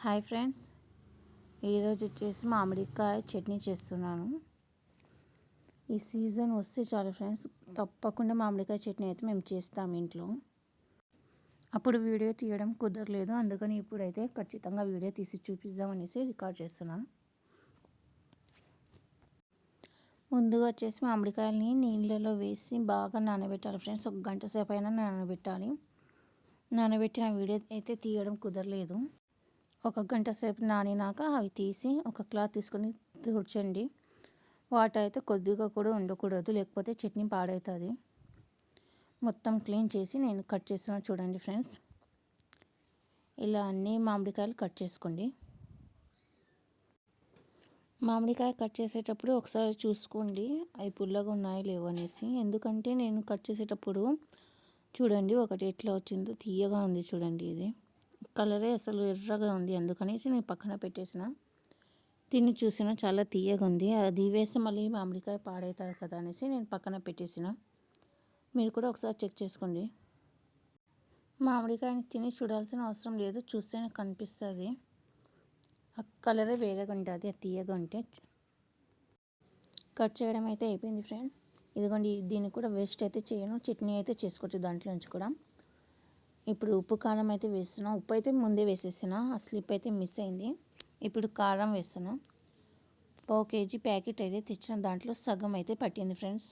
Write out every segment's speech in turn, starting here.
Hi friends. ఈరోజు వచ్చేసి మామిడికాయ చట్నీ చేస్తున్నాను. ఈ సీజన్ వస్తే చాలు ఫ్రెండ్స్. తప్పకుండా మామిడికాయ చట్నీ అయితే మేము చేస్తాం ఇంట్లో. అప్పుడు వీడియో తీయడం కుదరలేదు. అందుకని ఇప్పుడైతే ఖచ్చితంగా వీడియో తీసి చూపిద్దామనేసి రికార్డ్ చేస్తున్నా. ముందుగా వచ్చేసి మామిడికాయలని నీళ్ళలో వేసి బాగా నానబెట్టాలి ఫ్రెండ్స్. ఒక గంట సేపు అయినా నానబెట్టాలి. నానబెట్టిన వీడియో అయితే తీయడం కుదరలేదు. ఒక గంట సేపు నానినాక అవి తీసి ఒక క్లాత్ తీసుకొని తుడ్చండి. వాటర్ అయితే కొద్దిగా కూడా ఉండకూడదు లేకపోతే చట్నీ పాడవుతుంది మొత్తం క్లీన్ చేసి నేను కట్ చేసిన చూడండి ఫ్రెండ్స్. ఇలా అన్ని మామిడికాయలు కట్ చేసుకోండి. మామిడికాయ కట్ చేసేటప్పుడు ఒకసారి చూసుకోండి అవి పుల్లగా ఉన్నాయో లేవు అనేసి. ఎందుకంటే నేను కట్ చేసేటప్పుడు చూడండి ఒకటి ఎట్లా వచ్చిందో తీయగా ఉంది చూడండి ఇది. కలరే అసలు ఎర్రగా ఉంది. అందుకనేసి నేను పక్కన పెట్టేసిన. తిని చూసిన చాలా తీయగా ఉంది. అది వేసి మళ్ళీ మామిడికాయ పాడవుతుంది కదా అనేసి నేను పక్కన పెట్టేసిన. మీరు కూడా ఒకసారి చెక్ చేసుకోండి. మామిడికాయని తిని చూడాల్సిన అవసరం లేదు. చూస్తేనే కనిపిస్తుంది. ఆ కలరే వేరేగా ఉంటుంది అది తీయగా ఉంటే కట్ చేయడం అయితే అయిపోయింది ఫ్రెండ్స్. ఇదిగోండి దీన్ని కూడా వేస్ట్ అయితే చేయను. చట్నీ అయితే చేసుకోవచ్చు దాంట్లో నుంచి కూడా. ఇప్పుడు ఉప్పు కారం అయితే వేస్తున్నా. ఉప్పు అయితే ముందే వేసేసిన. ఆ స్లిప్ అయితే మిస్ అయింది. ఇప్పుడు కారం వేస్తున్నా. పావు కేజీ ప్యాకెట్ అయితే తెచ్చిన. దాంట్లో సగం అయితే పట్టింది ఫ్రెండ్స్.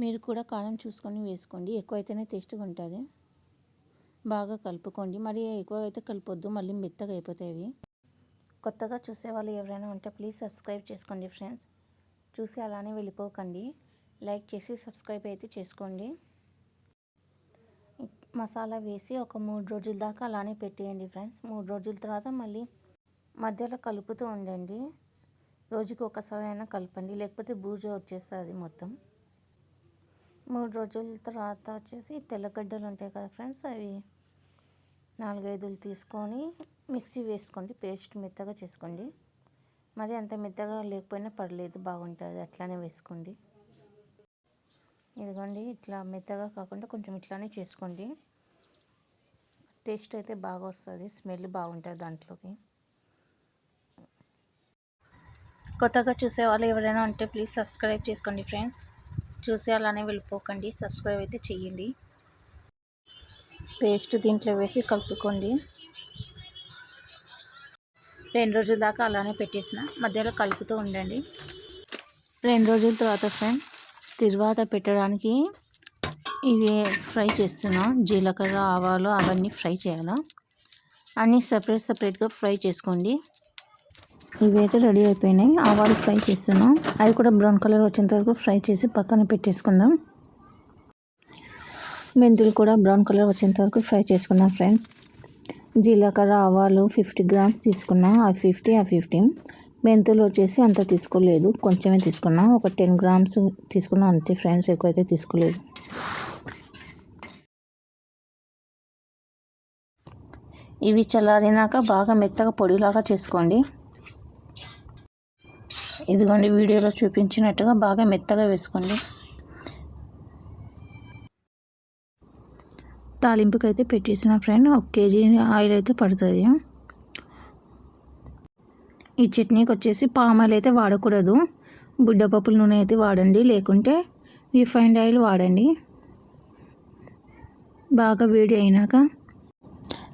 మీరు కూడా కారం చూసుకొని వేసుకోండి. ఎక్కువ అయితేనే టేస్ట్గా ఉంటుంది. బాగా కలుపుకోండి. మరి ఎక్కువ అయితే కలుపొద్దు. మళ్ళీ మెత్తగా అయిపోతాయి కొత్తగా చూసే వాళ్ళు ఎవరైనా ఉంటే ప్లీజ్ సబ్స్క్రైబ్ చేసుకోండి ఫ్రెండ్స్. చూసి అలానే వెళ్ళిపోకండి. లైక్ చేసి సబ్స్క్రైబ్ అయితే చేసుకోండి. మసాలా వేసి ఒక మూడు రోజుల దాకా అలానే పెట్టేయండి ఫ్రెండ్స్. మూడు రోజుల తర్వాత మళ్ళీ మధ్యలో కలుపుతూ ఉండండి. రోజుకి ఒకసారి అయినా కలపండి. లేకపోతే బూజు వచ్చేస్తుంది మొత్తం. మూడు రోజుల తర్వాత వచ్చేసి తెల్లగడ్డలు ఉంటాయి కదా ఫ్రెండ్స్ అవి నాలుగైదులు తీసుకొని మిక్సీ వేసుకోండి. పేస్ట్ మెత్తగా చేసుకోండి. మరి అంత మెత్తగా లేకపోయినా పర్లేదు బాగుంటుంది. అట్లానే వేసుకోండి. ఇదిగోండి ఇట్లా మెత్తగా కాకుండా కొంచెం ఇట్లానే చేసుకోండి. టేస్ట్ అయితే బాగా వస్తుంది స్మెల్ బాగుంటుంది దాంట్లోకి. కొత్తగా చూసే వాళ్ళు ఎవరైనా ఉంటే ప్లీజ్ సబ్స్క్రైబ్ చేసుకోండి ఫ్రెండ్స్. చూసే అలానే వెళ్ళిపోకండి సబ్స్క్రైబ్ అయితే చెయ్యండి. పేస్ట్ దీంట్లో వేసి కలుపుకోండి. రెండు రోజుల దాకా అలానే పెట్టేసిన మధ్యలో కలుపుతూ ఉండండి. రెండు రోజుల తర్వాత ఫ్రెండ్ తర్వాత పెట్టడానికి ఇవి ఫ్రై చేస్తున్నాం. జీలకర్ర ఆవాలు అవన్నీ ఫ్రై చేయాలా. అన్నీ సపరేట్ సపరేట్గా ఫ్రై చేసుకోండి. ఇవి అయితే రెడీ అయిపోయినాయి. ఆవాలు ఫ్రై చేస్తున్నాం. అవి కూడా బ్రౌన్ కలర్ వచ్చేంత వరకు ఫ్రై చేసి పక్కన పెట్టేసుకుందాం. మెంతులు కూడా బ్రౌన్ కలర్ వచ్చేంత వరకు ఫ్రై చేసుకుందాం ఫ్రెండ్స్. జీలకర్ర ఆవాలు ఫిఫ్టీ గ్రామ్స్ తీసుకున్నా. ఆ ఫిఫ్టీ ఆ ఫిఫ్టీ. మెంతులు వచ్చేసి అంత తీసుకోలేదు. కొంచెమే తీసుకున్నా. ఒక టెన్ గ్రామ్స్ తీసుకున్నా. అంతే ఫ్రెండ్స్ ఎక్కువైతే తీసుకోలేదు. ఇవి చల్లారినాక బాగా మెత్తగా పొడిలాగా చేసుకోండి. ఇదిగోండి వీడియోలో చూపించినట్టుగా బాగా మెత్తగా వేసుకోండి. తాలింపుకి అయితే పెట్టేసిన ఫ్రెండ్ ఒక కేజీ ఆయిల్ అయితే పడుతుంది. ఈ చట్నీకి వచ్చేసి పామ్ ఆయిల్ అయితే వాడకూడదు బుడ్డపప్పుల నూనె అయితే వాడండి. లేకుంటే రిఫైండ్ ఆయిల్ వాడండి. బాగా వేడి అయినాక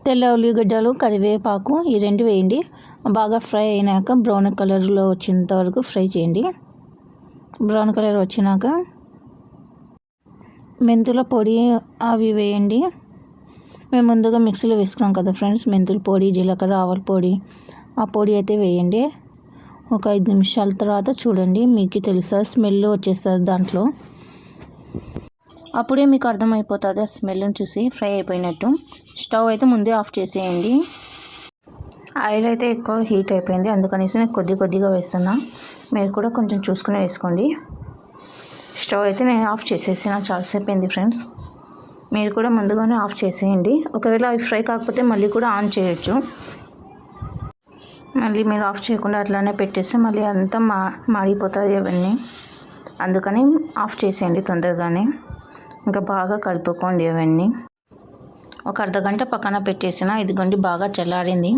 తెల్ల ఉల్లిగడ్డలు కరివేపాకు ఈ రెండు వేయండి. బాగా ఫ్రై అయినాక బ్రౌన్ కలర్లో వచ్చేంత వరకు ఫ్రై చేయండి. బ్రౌన్ కలర్ వచ్చినాక మెంతుల పొడి అవి వేయండి. మేము ముందుగా మిక్సీలో వేసుకున్నాం కదా ఫ్రెండ్స్ మెంతుల పొడి జీలకర్ర ఆవల పొడి ఆ పొడి అయితే వేయండి. ఒక ఐదు నిమిషాల తర్వాత చూడండి మీకు తెలుసా స్మెల్ వచ్చేస్తుంది దాంట్లో. అప్పుడే మీకు అర్థమైపోతుంది ఆ స్మెల్ని చూసి ఫ్రై అయిపోయినట్టు. స్టవ్ అయితే ముందే ఆఫ్ చేసేయండి. ఆయిల్ అయితే ఎక్కువ హీట్ అయిపోయింది అందుకనేసి నేను కొద్ది కొద్దిగా వేస్తున్నా. మీరు కూడా కొంచెం చూసుకుని వేసుకోండి. స్టవ్ అయితే నేను ఆఫ్ చేసేసిన చాలాసేపు అయింది ఫ్రెండ్స్. మీరు కూడా ముందుగానే ఆఫ్ చేసేయండి. ఒకవేళ అవి ఫ్రై కాకపోతే మళ్ళీ కూడా ఆన్ చేయొచ్చు. మళ్ళీ మీరు ఆఫ్ చేయకుండా అట్లానే పెట్టేస్తే మళ్ళీ అంతా మా మాడిపోతుంది అవన్నీ. అందుకని ఆఫ్ చేసేయండి తొందరగానే. ఇంకా బాగా కలుపుకోండి అవన్నీ. ఒక అర్ధ గంట పక్కన పెట్టేసిన ఇదిగోండి బాగా చల్లారింది.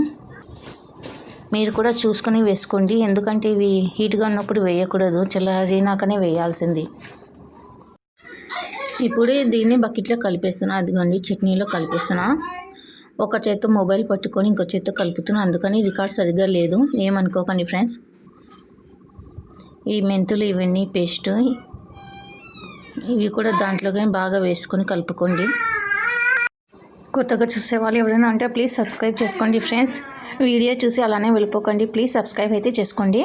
మీరు కూడా చూసుకొని వేసుకోండి. ఎందుకంటే ఇవి హీట్గా ఉన్నప్పుడు వేయకూడదు. చల్లారినాకనే వేయాల్సింది. ఇప్పుడు దీన్ని బకెట్లో కలిపేస్తున్నా. అదిగోండి చట్నీలో కలిపేస్తున్నా. ఒక చేత్తో మొబైల్ పట్టుకొని ఇంకో చేత్తో కలుపుతున్నాను అందుకని రికార్డ్ సరిగ్గా లేదు. ఏమనుకోకండి ఫ్రెండ్స్. ఈ మెంతులు ఇవన్నీ పేస్ట్. ఇవి కూడా దాంట్లోకి బాగా వేసుకొని కలుపుకోండి. కొత్తగా చూసే వాళ్ళు ఎవరైనా ఉంటే ప్లీజ్ సబ్స్క్రైబ్ చేసుకోండి ఫ్రెండ్స్. వీడియో చూసి అలానే వెళ్ళిపోకండి. ప్లీజ్ సబ్స్క్రైబ్ అయితే చేసుకోండి.